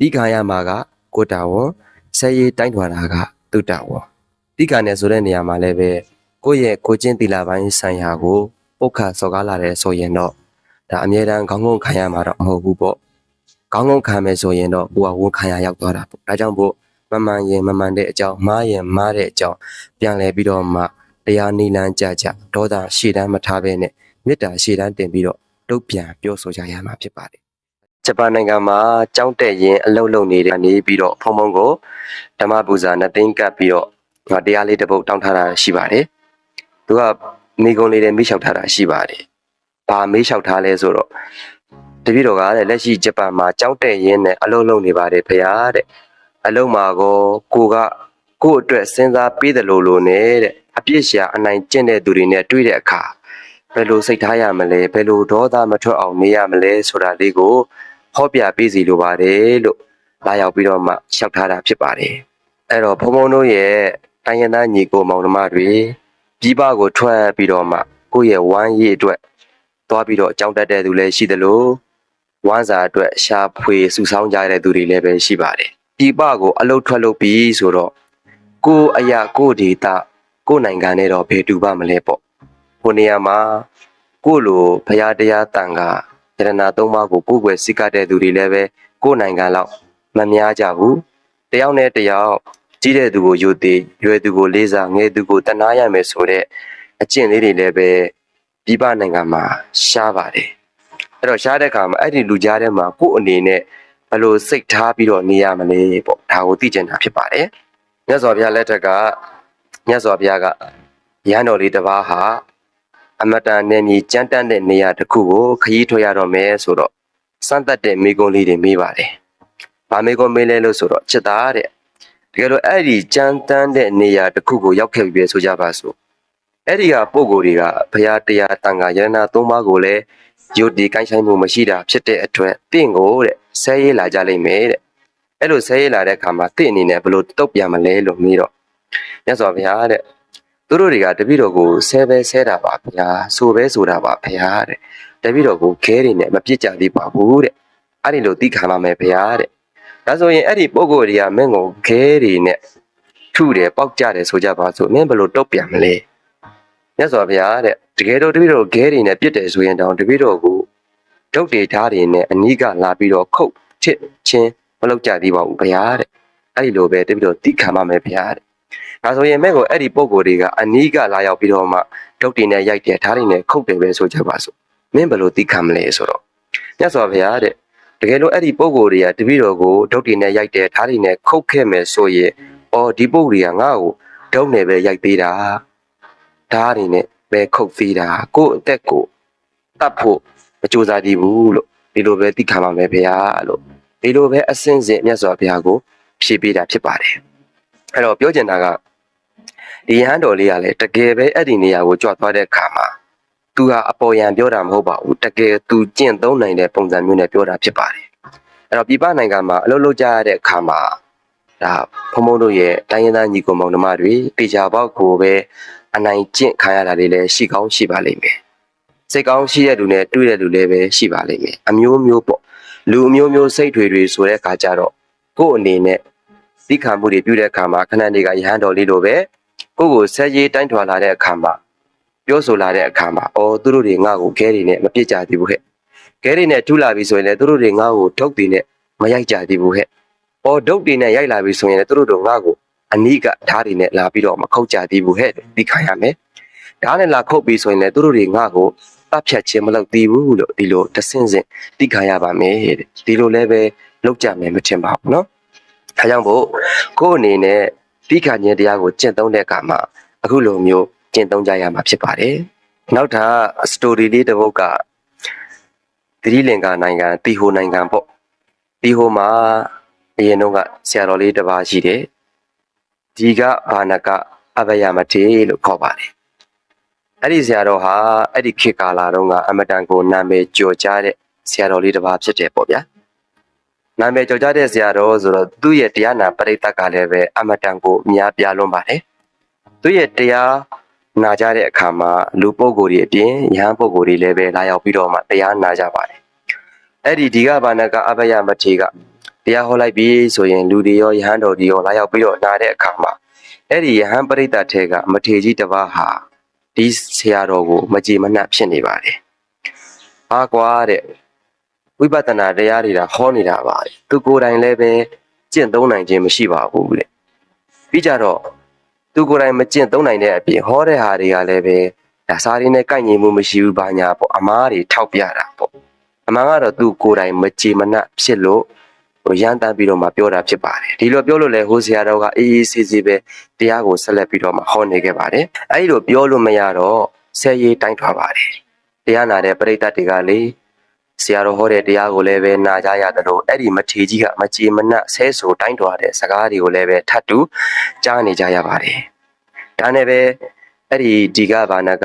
တိခါရမှာကကိုတာဝန်ဆဲရေးတိုင်းထွာတာကသူတာဝန်တိခါနဲ့ဆိုတဲ့နေရာမှာလည်းပဲကိုယ့်ရဲ့ကိုချင်းတီလာပိုင်းဆိုင်ရာကိုပုတ်ခါစော်ကားလာတဲ့ဆိုရင်တော့ဒါအမြဲတမ်းခေါင်းငုံခံရမှာတော့မဟုတ်ဘူးပေါ့ခေါင်းငုံခံမယ်ဆိုရင်တော့ကိုကဝန်ခံရရောက်သွားတာပေါ့ဒါကြောင့်မို့မမှန်ရင်မမှန်တဲ့အကြောင်းမှားရင်မှားတဲ့အကြောင်းပြန်လဲပြီးတော့မှတရားနိလန်းကြကြဒေါသရှေ့တန်းမထားဘဲနဲ့မေတ္တာရှေ့တန်းတင်ပြီးတော့တုတ်ပြန်ပြောဆိုကြရမှာဖြစ်ပါတယ် ဂျပန်နိုင်ငံမှာကြောင်းတက်ရင်အလုပ်လုပ်နေတဲ့နေပြီးတော့ဖုံဖုံကိုဓမ္မပူဇာနဲ့တင်းကပ်ပြီးတော့ငါတရားလေးတစ်ပုဒ်တောင်းထားတာရှိပါတယ်။သူကမိကုံလေးတွေမေးလျှောက်ထားတာရှိပါတယ်။ဘာမေးလျှောက်ထားလဲဆိုတော့တပည့်တော်ကတဲ့လက်ရှိဂျပန်မှာကြောင်းတက်ရင်နဲ့အလုပ်လုပ်နေပါတယ်ဖေဟာတဲ့အလုပ်မှာကိုကိုကကို့အတွက်စဉ်းစားပေးတယ်လို့လို့နဲ့တဲ့အပြစ်ရှာအနိုင်ကျင့်တဲ့သူတွေနဲ့တွေ့တဲ့အခါဘယ်လိုစိတ်ထားရမလဲဘယ်လိုဒေါသမထွက်အောင်နေရမလဲဆိုတာလေးကို ဟောပြပေးစီလိုပါတယ်လို့လာရောက်ပြီးတော့မှလျှောက်ထားတာဖြစ်ပါတယ်အဲ့တော့ဘုံဘုံတို့ရဲ့တိုင်းရင်းသားညီကိုမောင်နှမတွေပြည်ပကိုထွက်ပြီးတော့မှကိုယ့်ရဲ့ဝမ်းရည်အတွက်သွားပြီးတော့အကြောင်းတက်တဲ့သူလည်းရှိသလိုဝမ်းစာအတွက်ရှာဖွေစုဆောင်းကြတဲ့သူတွေလည်းပဲရှိပါတယ်ပြည်ပကိုအလုတ်ထွက်လို့ပြီးဆိုတော့ကိုယ့်အရာကိုယ့်ဒေတာကိုယ့်နိုင်ငံနဲ့တော့ဘယ်တူပါမလဲပေါ့ဟိုနေရာမှာကိုယ့်လိုဖရာတရားတန်ခါ ယရနာသုံးပါးကိုကိုယ်ွယ်စိတ်ကတဲ့သူတွေလည်းပဲကိုယ်နိုင်ငံလောက်မများကြဘူးတယောက်နဲ့တယောက်ကြီးတဲ့သူကိုယုတ်သေးရွယ်သူကိုလေးစားငယ်သူကိုတနာရမယ်ဆိုတဲ့အကျင့်လေးတွေလည်းပဲပြည်ပနိုင်ငံမှာရှားပါတယ်အဲ့တော့ရှားတဲ့အခါမှာအဲ့ဒီလူကြားထဲမှာကိုယ့်အနေနဲ့ဘယ်လိုစိတ်ထားပြီးတော့နေရမလဲပေါ့ဒါကိုသိကျင်တာဖြစ်ပါတယ်မြတ်စွာဘုရားလက်ထက်ကမြတ်စွာဘုရားကရဟန်းတော်လေးတစ်ပါးဟာ အမတန်နဲ့မြေကြမ်းတမ်းတဲ့နေရာတစ်ခုကိုခရီးထွက်ရတော့မယ်ဆိုတော့စမ်းသက်တဲ့မိကုံးလေးတွေမေးပါတယ်။ဘာမိကုံးမေးလဲလို့ဆိုတော့ချစ်သားတဲ့။တကယ်လို့အဲ့ဒီကြမ်းတမ်းတဲ့နေရာတစ်ခုကိုရောက်ခဲ့ပြီပဲဆိုကြပါစို့။အဲ့ဒီကပုံကိုယ်တွေကဘုရားတရားတန်ခါယရနာသုံးပါးကိုလည်းယုတ်ဒီကိုင်းဆိုင်မှုမရှိတာဖြစ်တဲ့အတွက်တင့်ကိုတဲ့ဆဲရေးလာကြလိမ့်မယ်တဲ့။အဲ့လိုဆဲရေးလာတဲ့အခါမှာတင့်အနေနဲ့ဘယ်လိုတုတ်ပြန်မလဲလို့မေးတော့မြတ်စွာဘုရားတဲ့ သူတို့တွေကတပည့်တော်ကိုဆဲပဲဆဲတာပါဗျာဆိုပဲဆိုတာပါဗျာတဲ့တပည့်တော်ကိုခဲတွေနဲ့မပြစ်ကြသေးပါဘူးတဲ့အဲ့ဒီလိုသိခံပါမယ်ဗျာတဲ့ဒါဆိုရင်အဲ့ဒီပုံကိုယ်တွေကမင်းကိုခဲတွေနဲ့ထုတယ်ပေါက်ကြတယ်ဆိုကြပါစို့မင်းဘယ်လိုတုတ်ပြန်မလဲမြတ်စွာဘုရားတဲ့တကယ်တော့တပည့်တော်ခဲတွေနဲ့ပြစ်တယ်ဆိုရင်တောင်တပည့်တော်ကိုဒုတ်တွေဓာတ်တွေနဲ့အနီးကလာပြီးတော့ခုတ်ချစ်ချင်းမလုပ်ကြသေးပါဘူးဗျာတဲ့အဲ့ဒီလိုပဲတပည့်တော်သိခံပါမယ်ဗျာတဲ့ ဒါဆိုရင်မဲ့ကိုအဲ့ဒီပုံကိုယ်တွေကအနီးကလာရောက်ပြီးတော့မှဒုတ်တင်နဲ့ရိုက်တယ်ဓာတ်တွေနဲ့ခုတ်တယ်ပဲဆိုကြပါစို့မင်းဘယ်လိုသိခံမလဲဆိုတော့မြတ်စွာဘုရားတဲ့တကယ်လို့အဲ့ဒီပုံကိုယ်တွေကတပည့်တော်ကိုဒုတ်တင်နဲ့ရိုက်တယ်ဓာတ်တွေနဲ့ခုတ်ခဲ့မယ်ဆိုရင်အော်ဒီပုံတွေကငါ့ကိုဒုတ်နဲ့ပဲရိုက်သေးတာဓာတ်တွေနဲ့ပဲခုတ်သေးတာကိုယ့်အသက်ကိုတတ်ဖို့မကြိုးစားသေးဘူးလို့ဒီလိုပဲသိခံပါမယ်ဘုရားလို့ဒီလိုပဲအစင်းစင်မြတ်စွာဘုရားကိုဖြေပေးတာဖြစ်ပါတယ် အဲ့တော့ပြောချင်တာကဒီရဟန်းတော်လေးကလည်းတကယ်ပဲအဲ့ဒီနေရာကိုကြွသွားတဲ့အခါမှာသူဟာအပေါ်ယံပြောတာမဟုတ်ပါဘူးတကယ်သူကျင့်သုံးနိုင်တဲ့ပုံစံမျိုးနဲ့ပြောတာဖြစ်ပါတယ်အဲ့တော့ပြည်ပနိုင်ငံမှာအလုပ်လုပ်ကြရတဲ့အခါမှာဒါဖုံဖုံတို့ရဲ့တိုင်းရင်းသားညီကိုမောင်နှမတွေတေချာပေါက်ကိုပဲအနိုင်ကျင့်ခံရတာတွေလည်းရှိကောင်းရှိပါလိမ့်မယ်စိတ်ကောင်းရှိတဲ့လူနဲ့တွေ့တဲ့လူလည်းပဲရှိပါလိမ့်မယ်အမျိုးမျိုးပေါ့လူအမျိုးမျိုးစိတ်တွေတွေဆိုတဲ့အခါကျတော့ကိုယ့်အနေနဲ့ သိခံမှုတွေပြုတဲ့အခါမှာခဏနေကရဟန်းတော်လေးလိုပဲကိုယ့်ကိုဆက်ရေးတိုင်းထွာလာတဲ့အခါမှာပြောဆိုလာတဲ့အခါမှာအော်သူတို့တွေငါ့ကိုခဲတွေနဲ့မပြစ်ကြသေးဘူးဟဲ့ခဲတွေနဲ့ထူလာပြီဆိုရင်လည်းသူတို့တွေငါ့ကိုဒုတ်တွေနဲ့မရိုက်ကြသေးဘူးဟဲ့အော်ဒုတ်တွေနဲ့ရိုက်လာပြီဆိုရင်လည်းသူတို့တို့ငါ့ကိုအနိကဓာတ်တွေနဲ့လာပြီးတော့မခုတ်ကြသေးဘူးဟဲ့သိခံရမယ်ဓာတ်နဲ့လာခုတ်ပြီဆိုရင်လည်းသူတို့တွေငါ့ကိုတပ်ဖြတ်ခြင်းမလုပ်သေးဘူးလို့ဒီလိုတဆင့်ဆင့်သိခံရပါမယ်တဲ့ဒီလိုလည်းပဲလောက်ကြမယ်မထင်ပါဘူးเนาะ ဒါကြောင့်မို့ကိုယ့်အနေနဲ့ပြီးခါခြင်းတရားကိုကျင့်သုံးတဲ့အခါမှာအခုလိုမျိုးကျင့်သုံးကြရမှာဖြစ်ပါတယ်။နောက်ထပ်စတိုရီလေးတစ်ပုဒ်ကသတိလင်္ကာနိုင်ငံတီဟိုနိုင်ငံပေါ့။တီဟိုမှာအရင်တော့ကဆရာတော်လေးတစ်ပါးရှိတယ်။ဒီကဘာနကအဘယမထေလို့ခေါ်ပါတယ်။အဲ့ဒီဆရာတော်ဟာအဲ့ဒီခေတ်ကာလတုန်းကအမတန်ကိုနာမည်ကျော်ကြားတဲ့ဆရာတော်လေးတစ်ပါးဖြစ်တယ်ပေါ့ဗျာ။ နာမည်ကျော်ကြတဲ့ဆရာတော်ဆိုတော့သူ့ရဲ့တရားနာပရိသတ်ကလည်းပဲအမတန်ကိုအများပြားလွန်းပါတယ်။သူ့ရဲ့တရားနာကြတဲ့အခါမှာလူပုဂ္ဂိုလ်တွေအပြင်ယဟန်ပုဂ္ဂိုလ်တွေလည်းပဲလာရောက်ပြီးတော့မှတရားနာကြပါတယ်။အဲ့ဒီဒီကဘာနကအဘယမထေကတရားဟောလိုက်ပြီဆိုရင်လူတွေရောယဟန်တော်တွေရောလာရောက်ပြီးတော့နားတဲ့အခါမှာအဲ့ဒီယဟန်ပရိသတ်ထဲကမထေကြီးတစ်ပါးဟာဒီဆရာတော်ကိုမကြည်မနှက်ဖြစ်နေပါတယ်။အာကွာတဲ့ ဝိပဿနာတရားတွေဒါဟောနေတာပါတဲ့သူကိုယ်တိုင်လည်းပဲကျင့်သုံးနိုင်ခြင်းမရှိပါဘူးတဲ့ပြီးကြတော့သူကိုယ်တိုင်မကျင့်သုံးနိုင်တဲ့အပြင်ဟောတဲ့ဟာတွေကလည်းပဲဒါစားရင်းနဲ့ကိုက်ညီမှုမရှိဘူးဘာညာပေါ့အမားတွေထောက်ပြတာပေါ့အမှန်ကတော့သူကိုယ်တိုင်မကြည်မနှက်ဖြစ်လို့ဟိုရန်တမ်းပြီးတော့မှပြောတာဖြစ်ပါတယ်ဒီလိုပြောလို့လေဟိုဆရာတော်ကအေးအေးဆေးဆေးပဲတရားကိုဆက်လက်ပြီးတော့မှဟောနေခဲ့ပါတယ်အဲဒီလိုပြောလို့မရတော့ဆယ်ရီတိုင်းထွာပါတယ်တရားနာတဲ့ပရိသတ်တွေကလေ ဆရာတော်ဟောတဲ့တရားကိုလည်းပဲနာကြရသလိုအဲ့ဒီမထေကြီးကမကြေမနက်ဆဲဆိုတိုင်းတော်တဲ့စကားတွေကိုလည်းပဲထပ်တူကြားနေကြရပါတယ်။ဒါနဲ့ပဲအဲ့ဒီဒီကဘာနာက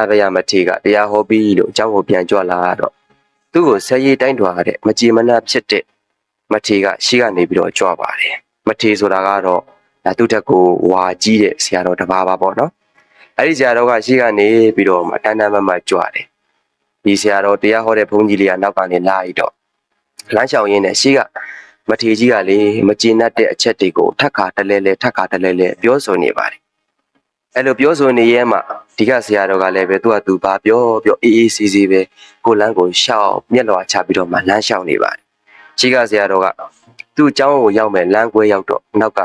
အဘယမထေကတရားဟောပြီးလို့အကြောင်းကိုပြန်ကြွလာတော့သူ့ကိုဆဲရီတိုင်းတော်တဲ့မကြေမနက်ဖြစ်တဲ့မထေကရှိကနေပြီးတော့ကြွပါတယ်။မထေဆိုတာကတော့ဒါသူ့တက်ကိုဝါကြီးတဲ့ဆရာတော်တစ်ပါးပါပေါ့နော်။အဲ့ဒီဆရာတော်ကရှိကနေပြီးတော့မှတန်တန်မမကြွတယ်။ ဒီဆရာတော်တရားဟောတဲ့ဘုန်းကြီးလေးကနောက်ကနေလာပြီးတော့လမ်းလျှောက်ရင်းနဲ့ရှိကမထေကြီးကလေမကျေနပ်တဲ့အချက်တွေကိုထက်ခါတလဲလဲထက်ခါတလဲလဲပြောဆိုနေပါတယ်အဲ့လိုပြောဆိုနေရဲမှဒီကဆရာတော်ကလည်းပဲသူကသူဘာပြောပြောအေးအေးဆေးဆေးပဲကိုလန်းကိုရှောက်မျက်လွာချပြီးတော့မှလမ်းလျှောက်နေပါတယ်ရှိကဆရာတော်ကသူ့အကြောင်းကိုရောက်မယ်လမ်းကွဲရောက်တော့နောက်က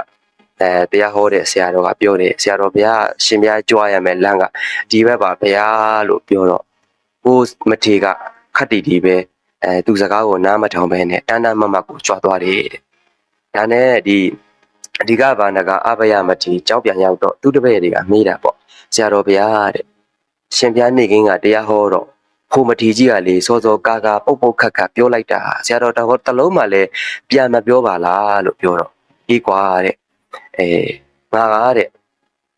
အဲတရားဟောတဲ့ဆရာတော်ကပြောတယ်ဆရာတော်ဘုရားရှင်ဘုရားကြွားရမယ်လမ်းကဒီဘက်ပါဘုရားလို့ပြောတော့ ဟိုမထေကခတ်တီတီပဲအဲသူစကားကိုနားမထောင်ပဲနဲ့တန်းတန်းမမကိုကြွားသွားတယ်တဲ့ဒါနဲ့ဒီအဓိကဘာနကအဘယမထေကြောက်ပြန်ရောက်တော့သူ့တပည့်တွေကမေးတာပေါ့ဆရာတော်ဘုရားတဲ့ရှင်ဘုရားနေကင်းကတရားဟောတော့ဖိုမတီကြီးကလေစောစောကာကာပုတ်ပုတ်ခတ်ခတ်ပြောလိုက်တာဆရာတော်တော်တလုံးမှလည်းပြန်မပြောပါလားလို့ပြောတော့အေးကွာတဲ့အဲငါကတဲ့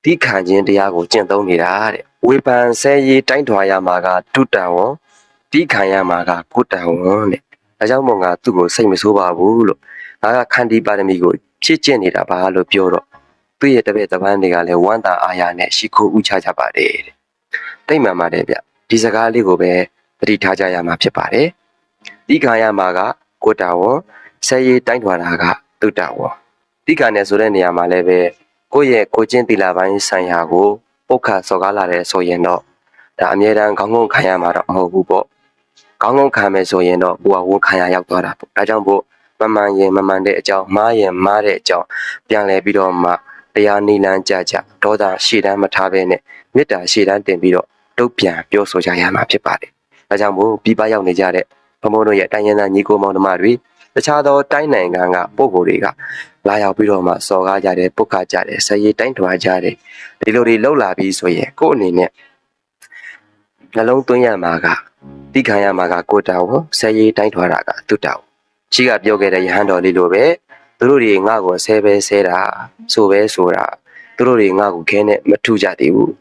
ဒီခံခြင်းတရားကိုကျင့်သုံးနေတာတဲ့ဝေဖန်ဆဲရေးတိုင်းထွာရမှာကဒုတံဝံဒီခံရမှာကကုတံဝံတဲ့အဲကြောင့်မို့ငါသူ့ကိုစိတ်မဆိုးပါဘူးလို့ငါကခန္တီပါရမီကိုဖြည့်ကျင့်နေတာပါလို့ပြောတော့သူ့ရဲ့တပည့်တပန်းတွေကလည်းဝမ်းသာအားရနဲ့ရှိခိုးဥချကြပါတယ်တဲ့တိတ်မှန်ပါတယ်ဗျဒီစကားလေးကိုပဲသတိထားကြရမှာဖြစ်ပါတယ်။တိခါရမှာကကိုတာဝံဆယ်ရီတိုင်းထွာတာကသူတာဝံတိခါနဲ့ဆိုတဲ့နေရာမှာလည်းပဲ ကိုယ့်ရဲ့ကိုချင်းတီလာပိုင်းဆိုင်ရာကိုပုတ်ခတ်စော်ကားလာတဲ့ဆိုရင်တော့ဒါအမြဲတမ်းခေါင်းငုံခံရမှာတော့မဟုတ်ဘူးပေါ့။ခေါင်းငုံခံမယ်ဆိုရင်တော့ကိုကဝန်ခံရရောက်သွားတာပေါ့။ဒါကြောင့်မို့မမှန်ရင်မမှန်တဲ့အကြောင်းမှားရင်မှားတဲ့အကြောင်းပြန်လဲပြီးတော့မှတရားနိလန်းကြကြဒေါသရှေ့တန်းမထားဘဲနဲ့မေတ္တာရှေ့တန်းတင်ပြီးတော့တုတ်ပြန်ပြောဆိုကြရမှာဖြစ်ပါတယ်။ဒါကြောင့်မို့ပြည်ပရောက်နေကြတဲ့ဘမုံတို့ရဲ့တိုင်းရင်းသားညီကိုမောင်နှမတွေတခြားသောတိုင်းနိုင်ငံကပုံကိုယ်တွေက လာရောက်ပြီးတော့မှစော်ကားကြတယ်ပုတ်ခကြတယ်ဆယ်ရီတိုင်းထွာကြတယ်ဒီလိုတွေလှုပ်လာပြီးဆိုရင်ကိုယ့်အနေနဲ့နှလုံးသွင်းရမှာကတိခံရမှာကကိုယ်တောင်ဆယ်ရီတိုင်းထွာတာကသူ့တောင်ရှိကပြောခဲ့တဲ့ယဟန်တော်လေးလိုပဲသူတို့တွေငါ့ကိုဆဲပဲဆဲတာဆိုပဲဆိုတာသူတို့တွေငါ့ကိုခဲနဲ့မထုကြသေးဘူး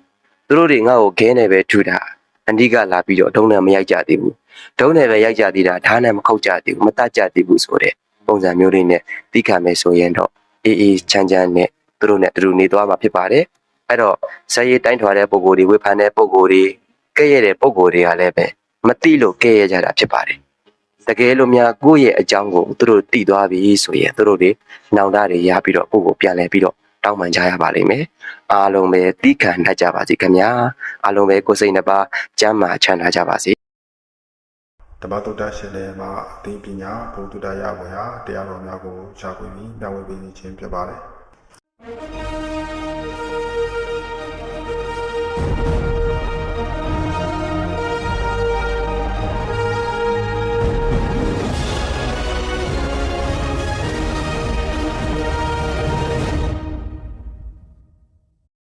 သူတို့တွေငါ့ကိုခဲနဲ့ပဲထုတာအန်ဒီကလာပြီးတော့ဒုံနဲ့မရိုက်ကြသေးဘူးဒုံနဲ့ပဲရိုက်ကြသေးတာဓာတ်နဲ့မခောက်ကြသေးဘူးမတတ်ကြသေးဘူးဆိုတဲ့ ပုံစံမျိုးတွေနဲ့သိခံမယ်ဆိုရင်တော့အေးအေးချမ်းချမ်းနဲ့သူတို့နဲ့အတူတူနေသွားမှာဖြစ်ပါတယ်အဲ့တော့ဆယ်ရီတိုင်းထွာတဲ့ပုံကိုယ်တွေဝေဖန်တဲ့ပုံကိုယ်တွေကဲ့ရဲ့တဲ့ပုံကိုယ်တွေကလည်းပဲမသိလို့ကဲ့ရဲ့ကြတာဖြစ်ပါတယ်တကယ်လို့များကိုယ့်ရဲ့အကြောင်းကိုသူတို့သိသွားပြီဆိုရင်သူတို့တွေနောင်တတွေရပြီးတော့ကိုယ့်ကိုပြန်လဲပြီးတော့တောင်းပန်ကြရပါလိမ့်မယ်အားလုံးပဲသိခံတတ်ကြပါစေခင်ဗျာအားလုံးပဲကိုယ်စိတ်နှစ်ပါးကျမ်းမာချမ်းသာကြပါစေ တပတ်တုဒ္ဒရှင်လည်းမှာအသိပညာဘုဒ္ဓတရားဝေဟာတရားတော်များကိုရှာဖွေပြီးမျှဝေပေးခြင်းဖြစ်ပါတယ်။